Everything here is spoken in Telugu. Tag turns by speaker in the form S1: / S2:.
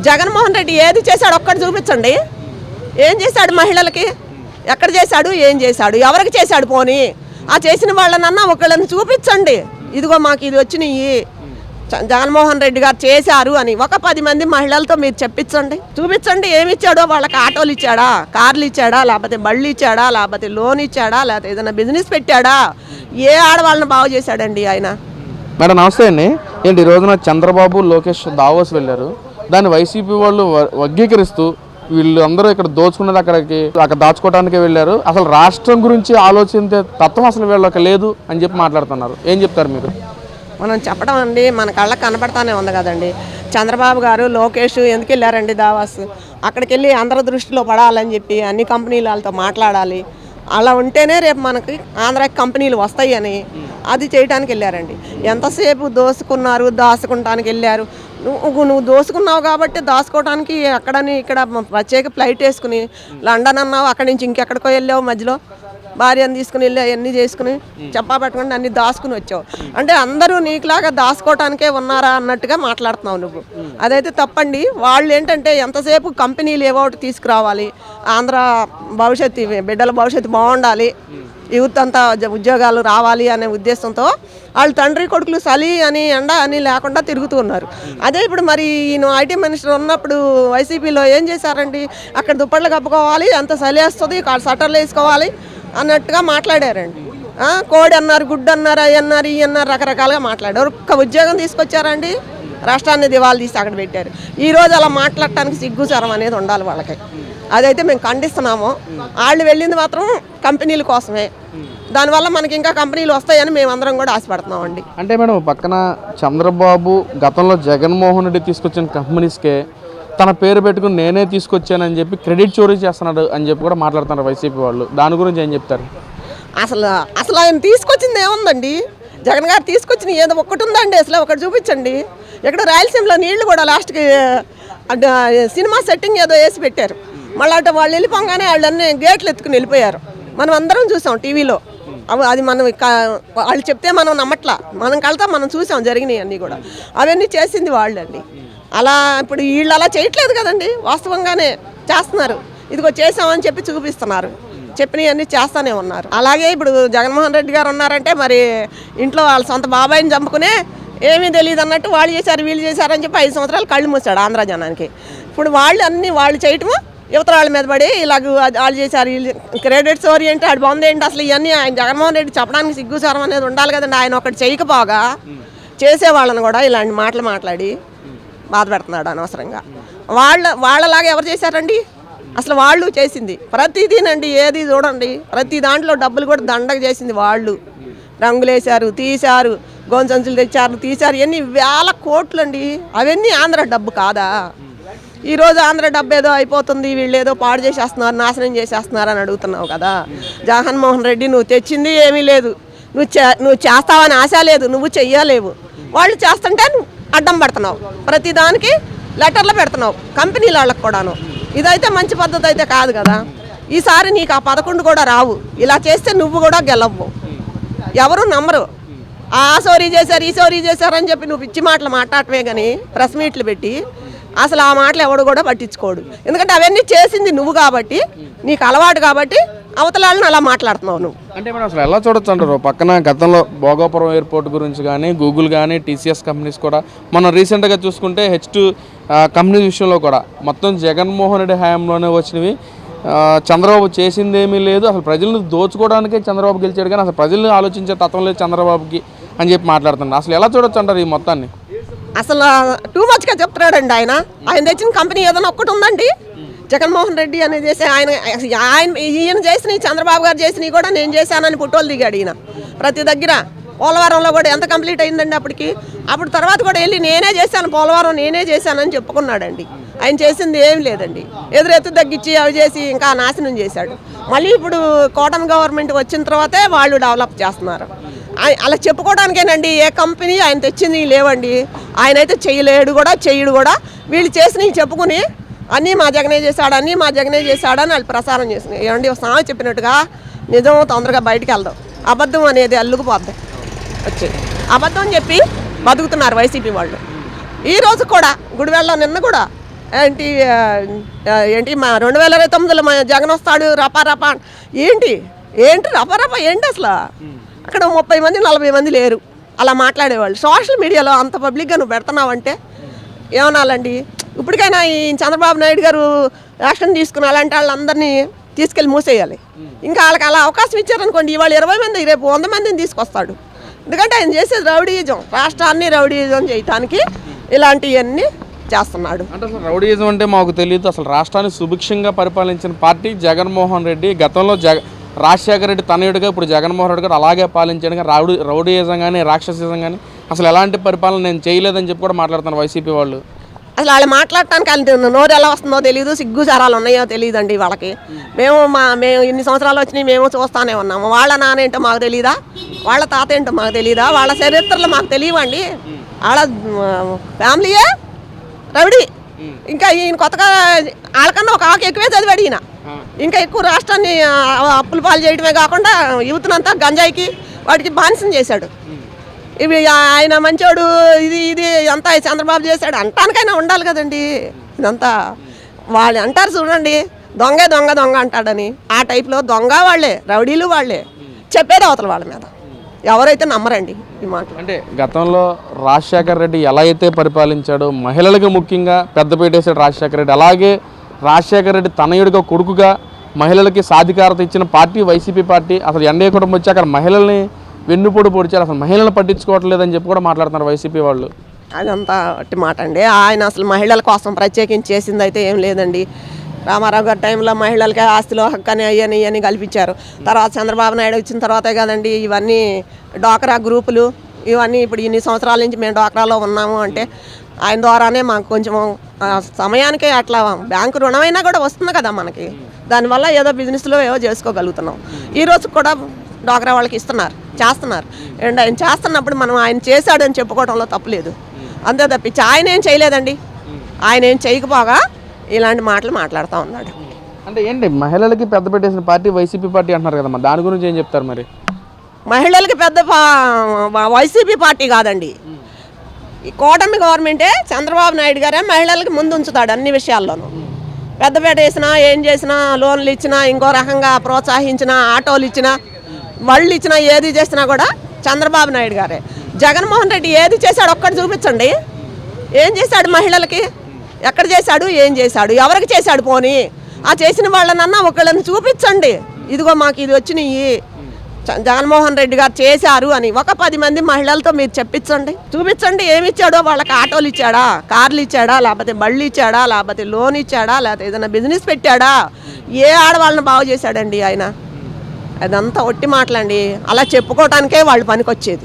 S1: జగన్మోహన్ రెడ్డి ఏది చేశాడు ఒక్కటి చూపించండి. ఏం చేశాడు మహిళలకి? ఎక్కడ చేశాడు? ఏం చేశాడు? ఎవరికి చేశాడు పోనీ? ఆ చేసిన వాళ్ళనన్నా ఒకళ్ళని చూపించండి. ఇదిగో మాకు ఇది వచ్చినాయి. చ- జగన్మోహన్ రెడ్డి గారు చేశారు అని ఒక పది మంది మహిళలతో మీరు చెప్పించండి. చూపించండి ఏమి ఇచ్చాడో? వాళ్ళకి ఆటోలు ఇచ్చాడా? కార్లు ఇచ్చాడా? లేకపోతే బళ్ళు ఇచ్చాడా? లేకపోతే లోన్ ఇచ్చాడా? లేకపోతే ఏదైనా బిజినెస్ పెట్టాడా? ఏ ఆడవాళ్ళని బాగు చేశాడండి ఆయన?
S2: మేడం నమస్తే అండి. ఏంటి ఈ రోజున చంద్రబాబు లోకేష్ దావోస్ వెళ్ళారు. దాన్ని వైసీపీ వాళ్ళు వర్గీకరిస్తూ వీళ్ళు అందరూ ఇక్కడ దోచుకున్నది అక్కడికి అక్కడ దాచుకోవడానికి వెళ్ళారు. అసలు రాష్ట్రం గురించి ఆలోచించే తత్వం అసలు వీళ్ళకి లేదు అని చెప్పి మాట్లాడుతున్నారు. ఏం చెప్తారు మీరు?
S1: మనం చెప్పడం అండి మన కళ్ళకి కనపడతానే ఉంది కదండి. చంద్రబాబు గారు లోకేష్ ఎందుకు వెళ్ళారండి దావాస్? అక్కడికి వెళ్ళి అందరి దృష్టిలో పడాలని చెప్పి అన్ని కంపెనీలు వాళ్ళతో మాట్లాడాలి. అలా ఉంటేనే రేపు మనకి ఆంధ్రాకి కంపెనీలు వస్తాయని అది చేయడానికి వెళ్ళారండి. ఎంతసేపు దోసుకున్నారు దాచుకుంటానికి వెళ్ళారు? నువ్వు నువ్వు దోసుకున్నావు కాబట్టి దాచుకోవడానికి అక్కడని ఇక్కడ ప్రత్యేక ఫ్లైట్ వేసుకుని లండన్ అన్నావు అక్కడి నుంచి ఇంకెక్కడికో వెళ్ళావు మధ్యలో. భార్యను తీసుకుని వెళ్ళి అవన్నీ చేసుకుని చెప్పా పెట్టుకుని అన్ని దాచుకుని వచ్చావు. అంటే అందరూ నీకులాగా దాచుకోవటానికే ఉన్నారా అన్నట్టుగా మాట్లాడుతున్నావు నువ్వు. అదైతే తప్పండి. వాళ్ళు ఏంటంటే ఎంతసేపు కంపెనీలు ఏవో ఒకటి తీసుకురావాలి ఆంధ్ర భవిష్యత్తు బిడ్డల భవిష్యత్తు బాగుండాలి. యూత్ అంతా ఉద్యోగాలు రావాలి అనే ఉద్దేశంతో వాళ్ళు తండ్రి కొడుకులు చలి అని ఎండ అని లేకుండా తిరుగుతూ ఉన్నారు. అదే ఇప్పుడు మరి ఈయన ఐటీ మినిస్టర్ ఉన్నప్పుడు వైసీపీలో ఏం చేశారండి? అక్కడ దుప్పట్లు కప్పుకోవాలి అంత చలి వస్తుంది కాళ్ళు సటర్లు వేసుకోవాలి అన్నట్టుగా మాట్లాడారండి. కోడి అన్నారు గుడ్డు అన్నారు అవి అన్నారు ఇవి అన్నారు రకరకాలుగా మాట్లాడారు. ఒక్క ఉద్యోగం తీసుకొచ్చారండి రాష్ట్రాన్ని దివాళా తీసి అక్కడ పెట్టారు. ఈ రోజు అలా మాట్లాడటానికి సిగ్గుచరం అనేది ఉండాలి వాళ్ళకి. అదైతే మేము ఖండిస్తున్నాము. వాళ్ళు వెళ్ళింది మాత్రం కంపెనీల కోసమే. దానివల్ల మనకి ఇంకా కంపెనీలు వస్తాయని మేమందరం కూడా ఆశపడుతున్నామండి.
S2: అంటే మేడం పక్కన చంద్రబాబు గతంలో జగన్మోహన్ రెడ్డి తీసుకొచ్చిన కంపెనీస్కే తన పేరు పెట్టుకుని నేనే తీసుకొచ్చానని చెప్పి క్రెడిట్ చోరీ చేస్తున్నాడు అని చెప్పి కూడా మాట్లాడుతున్నారు వైసీపీ వాళ్ళు. దాని గురించి ఏం చెప్తారు?
S1: అసలు అసలు ఆయన తీసుకొచ్చింది ఏముందండి? జగన్ గారు తీసుకొచ్చిన ఏదో ఒక్కటి ఉందండి. అసలు ఒకటి చూపించండి. ఇక్కడ రాయలసీమలో నీళ్ళు కూడా లాస్ట్కి సినిమా సెట్టింగ్ ఏదో వేసి పెట్టారు. మళ్ళీ అటు వాళ్ళు వెళ్ళిపోగానే వాళ్ళన్నీ గేట్లు ఎత్తుకుని వెళ్ళిపోయారు. మనం అందరం చూసాం టీవీలో. అవి అది మనం వాళ్ళు చెప్తే మనం నమ్మట్లా. మనం కలతా మనం చూసాం జరిగినాయి అన్నీ కూడా. అవన్నీ చేసింది వాళ్ళండి. అలా ఇప్పుడు వీళ్ళు అలా చేయట్లేదు కదండి. వాస్తవంగానే చేస్తున్నారు. ఇదిగో చేసామని చెప్పి చూపిస్తున్నారు. చెప్పినవన్నీ చేస్తానే ఉన్నారు. అలాగే ఇప్పుడు జగన్మోహన్ రెడ్డి గారు ఉన్నారంటే మరి ఇంట్లో వాళ్ళ సొంత బాబాయిని చంపుకునే ఏమీ తెలియదు అన్నట్టు వాళ్ళు చేశారు వీళ్ళు చేశారని చెప్పి ఐదు సంవత్సరాలు కళ్ళు మూసాడు ఆంధ్ర జనానికి. ఇప్పుడు వాళ్ళు అన్ని వాళ్ళు చేయటము యువత వాళ్ళ మీద పడి ఇలాగ వాళ్ళు చేశారు వీళ్ళు క్రెడిట్స్ ఓరియంట్ ఆడు బాగుంది ఏంటి అసలు ఇవన్నీ? ఆయన జగన్మోహన్ రెడ్డి చెప్పడానికి సిగ్గుసారం అనేది ఉండాలి కదండి. ఆయన ఒకటి చేయకపోగా చేసే వాళ్ళని కూడా ఇలాంటి మాటలు మాట్లాడి బాధ పెడుతున్నాడు అనవసరంగా. వాళ్ళ వాళ్ళలాగా ఎవరు చేశారండి? అసలు వాళ్ళు చేసింది. ప్రతిదీనండి ఏది చూడండి. ప్రతి దాంట్లో డబ్బులు కూడా దండగ చేసింది వాళ్ళు. రంగులేశారు తీశారు. గోంచంచులు తెచ్చారు తీశారు ఎన్ని వేల కోట్లు అండి అవన్నీ ఆంధ్ర డబ్బు కాదా? ఈరోజు ఆంధ్ర డబ్బు ఏదో అయిపోతుంది వీళ్ళు ఏదో పాడు చేసేస్తున్నారు నాశనం చేసేస్తున్నారు అని అడుగుతున్నావు కదా. జగన్మోహన్ రెడ్డి నువ్వు తెచ్చింది ఏమీ లేదు. నువ్వు చే నువ్వు చేస్తావని ఆశ లేదు నువ్వు చెయ్యలేవు. వాళ్ళు చేస్తుంటే అడ్డం పడుతున్నావు. ప్రతిదానికి లెటర్లు పెడుతున్నావు కంపెనీల వాళ్ళకి కూడాను. ఇదైతే మంచి పద్ధతి అయితే కాదు కదా. ఈసారి నీకు ఆ పదకొండు కూడా రావు. ఇలా చేస్తే నువ్వు కూడా గెలవ్వు ఎవరు నమ్మరు. ఆ సోరీ చేశారు ఈ సోరీ చేశారు అని చెప్పి నువ్వు పిచ్చి మాటలు మాట్లాడటమే కానీ ప్రెస్ మీట్లు పెట్టి అసలు ఆ మాటలు ఎవడు కూడా పట్టించుకోడు. ఎందుకంటే అవన్నీ చేసింది నువ్వు కాబట్టి నీకు అలవాటు కాబట్టి అవతలాలను అలా మాట్లాడుతున్నావు నువ్వు.
S2: అంటే మనం అసలు ఎలా చూడొచ్చు అంటారు? పక్కన గతంలో భోగాపురం ఎయిర్పోర్ట్ గురించి కానీ గూగుల్ కానీ టీసీఎస్ కంపెనీస్ కూడా మనం రీసెంట్గా చూసుకుంటే హెచ్ టూ కంపెనీ విషయంలో కూడా మొత్తం జగన్మోహన్ రెడ్డి హయాంలోనే వచ్చినవి. చంద్రబాబు చేసిందేమీ లేదు. అసలు ప్రజలను దోచుకోవడానికే చంద్రబాబు గెలిచాడు కానీ అసలు ప్రజలను ఆలోచించే తత్వం లేదు చంద్రబాబుకి. అని చెప్పి మాట్లాడుతున్నారు. అసలు ఎలా చూడొచ్చు అంటారు ఈ మొత్తాన్ని?
S1: అసలు టూ మచ్గా చెప్తున్నాడండి ఆయన. ఆయన తెచ్చిన కంపెనీ ఏదైనా ఒక్కటి ఉందండి. జగన్మోహన్ రెడ్డి అనేది చేసి ఆయన ఆయన ఈయన చేసిన చంద్రబాబు గారు చేసినవి కూడా నేను చేశానని పుట్టోలు దిగాడు ఈయన. ప్రతి దగ్గర పోలవరంలో కూడా ఎంత కంప్లీట్ అయిందండి అప్పటికి. అప్పుడు తర్వాత కూడా వెళ్ళి నేనే చేశాను పోలవరం నేనే చేశానని చెప్పుకున్నాడండి. ఆయన చేసింది ఏం లేదండి. ఎదురెత్తు తగ్గించి అవి చేసి ఇంకా నాశనం చేశాడు. మళ్ళీ ఇప్పుడు కోటన్ గవర్నమెంట్ వచ్చిన తర్వాతే వాళ్ళు డెవలప్ చేస్తున్నారు. అలా చెప్పుకోవడానికేనండి ఏ కంపెనీ ఆయన తెచ్చింది లేవండి. ఆయన అయితే చేయలేడు కూడా చేయడు కూడా. వీళ్ళు చేసినవి చెప్పుకుని అన్నీ మా జగనే చేశాడు అన్నీ మా జగనే చేశాడు అని వాళ్ళు ప్రసారం చేసినాయి. ఏమండి ఒక సామెత చెప్పినట్టుగా నిజం తొందరగా బయటికి వెళ్దాం. అబద్ధం అనేది అల్లుకుపోద్ది. వచ్చి అబద్ధం చెప్పి బతుకుతున్నారు వైసీపీ వాళ్ళు. ఈరోజు కూడా గుడివెళ్ళ నిన్న కూడా ఏంటి ఏంటి మా రెండు వేల ఇరవై తొమ్మిదిలో మా జగన్ వస్తాడు రపా రపా ఏంటి? ఏంటి రపా రపా? ఏంటి అసలు? అక్కడ ముప్పై మంది నలభై మంది లేరు. అలా మాట్లాడేవాళ్ళు. సోషల్ మీడియాలో అంత పబ్లిక్గా నువ్వు పెడుతున్నావంటే ఏమనాలండి? ఇప్పటికైనా ఈ చంద్రబాబు నాయుడు గారు యాక్షన్ తీసుకుని అలాంటి వాళ్ళందరినీ తీసుకెళ్ళి మూసేయాలి. ఇంకా వాళ్ళకి అలా అవకాశం ఇచ్చారనుకోండి ఇవాళ ఇరవై మంది రేపు వంద మందిని తీసుకొస్తాడు. ఎందుకంటే ఆయన చేసేది రౌడీయిజం రాష్ట్రాన్ని రౌడీయిజం చేయటానికి ఇలాంటివన్నీ చేస్తున్నాడు.
S2: అంటే అసలు రౌడీయిజం అంటే మాకు తెలియదు అసలు రాష్ట్రాన్ని సుభిక్షంగా పరిపాలించిన పార్టీ జగన్మోహన్ రెడ్డి గతంలో జగ రాజశేఖర రెడ్డి తనయుడిగా ఇప్పుడు జగన్మోహన్ రెడ్డి గారు అలాగే పాలించాడు. కానీ రౌడీ రౌడీయిజం కానీ రాక్షసిజం కానీ అసలు ఎలాంటి పరిపాలన నేను చేయలేదని చెప్పి కూడా మాట్లాడుతున్నారు వైసీపీ వాళ్ళు.
S1: అసలు వాళ్ళు మాట్లాడటానికి వాళ్ళు నోరు ఎలా వస్తుందో తెలియదు సిగ్గు సారాలు ఉన్నాయో తెలియదండి వాళ్ళకి. మేము మా మేము ఇన్ని సంవత్సరాలు వచ్చినాయి మేము చూస్తానే ఉన్నాము. వాళ్ళ నాన్న ఏంటో మాకు తెలియదా వాళ్ళ తాత ఏంటో మాకు తెలియదా వాళ్ళ చరిత్రలు మాకు తెలియవండి. వాళ్ళ ఫ్యామిలీయే రవిడి. ఇంకా ఈయన కొత్తగా వాళ్ళకన్నా ఒక ఆకు ఎక్కువే చదివాడు ఈయన. ఇంకా ఎక్కువ రాష్ట్రాన్ని ఆ, అప్పుల పాలు చేయడమే కాకుండా యువతనంతా గంజాయికి వాటికి బానిసం చేశాడు. ఇవి ఆయన మంచోడు ఇది ఇది అంతా చంద్రబాబు చేశాడు. అంటానికైనా ఉండాలి కదండి. ఇదంతా వాళ్ళు అంటారు చూడండి దొంగే దొంగ దొంగ అంటాడని. ఆ టైప్లో దొంగ వాళ్ళే రౌడీలు వాళ్ళే. చెప్పేది అవతల వాళ్ళ మీద. ఎవరైతే నమ్మరండి ఈ మాట
S2: అంటే గతంలో రాజశేఖర్ రెడ్డి ఎలా అయితే పరిపాలించాడో మహిళలకు ముఖ్యంగా పెద్దపీట వేసాడు రాజశేఖర రెడ్డి. అలాగే రాజశేఖర రెడ్డి తనయుడిగా కొడుకుగా మహిళలకి సాధికారత ఇచ్చిన పార్టీ వైసీపీ పార్టీ. అసలు ఎన్డీఏ కుటుంబం వచ్చి అక్కడ మహిళల్ని వెన్నుపోడు పొడిచారు. అసలు మహిళలను పట్టించుకోవట్లేదని చెప్పి కూడా మాట్లాడుతున్నారు వైసీపీ వాళ్ళు.
S1: అదంతా అట్టి మాట అండి. ఆయన అసలు మహిళల కోసం ప్రత్యేకించి చేసింది అయితే ఏం లేదండి. రామారావు గారి టైంలో మహిళలకి ఆస్తిలో హక్కని అని అయ్యని ఇవన్నీ కల్పించారు. తర్వాత చంద్రబాబు నాయుడు వచ్చిన తర్వాతే కదండి ఇవన్నీ డాక్రా గ్రూపులు. ఇవన్నీ ఇప్పుడు ఇన్ని సంవత్సరాల నుంచి మేము డాక్రాలో ఉన్నాము అంటే ఆయన ద్వారానే మాకు కొంచెం సమయానికి అట్లా బ్యాంకు రుణమైనా కూడా వస్తుంది కదా మనకి. దానివల్ల ఏదో బిజినెస్లో ఏవో చేసుకోగలుగుతున్నాం. ఈ రోజు కూడా డాక్రా వాళ్ళకి ఇస్తున్నారు చేస్తున్నారు. అండ్ ఆయన చేస్తున్నప్పుడు మనం ఆయన చేశాడని చెప్పుకోవడంలో తప్పులేదు అంతే తప్పించి ఆయన ఏం చేయలేదండి. ఆయన ఏం చేయకపోగా ఇలాంటి మాటలు మాట్లాడుతూ ఉన్నాడు.
S2: అంటే ఏంటి మహిళలకి పెద్ద పెట్టేసిన పార్టీ వైసీపీ పార్టీ అంటున్నారు కదా మరి దాని గురించి ఏం చెప్తారు మరి?
S1: మహిళలకి పెద్ద వైసీపీ పార్టీ కాదండి. ఈ కూటమి గవర్నమెంటే చంద్రబాబు నాయుడు గారే మహిళలకి ముందు ఉంచుతాడు అన్ని విషయాల్లోనూ. పెద్దపేట వేసినా ఏం చేసినా లోన్లు ఇచ్చినా ఇంకో రకంగా ప్రోత్సహించినా ఆటోలు ఇచ్చినా వాళ్ళు ఇచ్చినా ఏది చేసినా కూడా చంద్రబాబు నాయుడు గారే. జగన్మోహన్ రెడ్డి ఏది చేశాడు ఒక్కటి చూపించండి. ఏం చేశాడు మహిళలకి? ఎక్కడ చేశాడు? ఏం చేశాడు? ఎవరికి చేశాడు పోనీ? ఆ చేసిన వాళ్ళనన్నా ఒకళ్ళని చూపించండి. ఇదిగో మాకు ఇది వచ్చినాయి. జగన్మోహన్ రెడ్డి గారు చేశారు అని ఒక పది మంది మహిళలతో మీరు చెప్పించండి. చూపించండి ఏమి ఇచ్చాడో వాళ్ళకి ఆటోలు ఇచ్చాడా కార్లు ఇచ్చాడా లేకపోతే బళ్ళు ఇచ్చాడా లేకపోతే లోన్ ఇచ్చాడా లేకపోతే ఏదైనా బిజినెస్ పెట్టాడా? ఏ ఆడవాళ్ళని బాగు చేశాడండి ఆయన? అదంతా ఒట్టి మాటలండి. అలా చెప్పుకోవటానికే వాళ్ళు పనికొచ్చేది.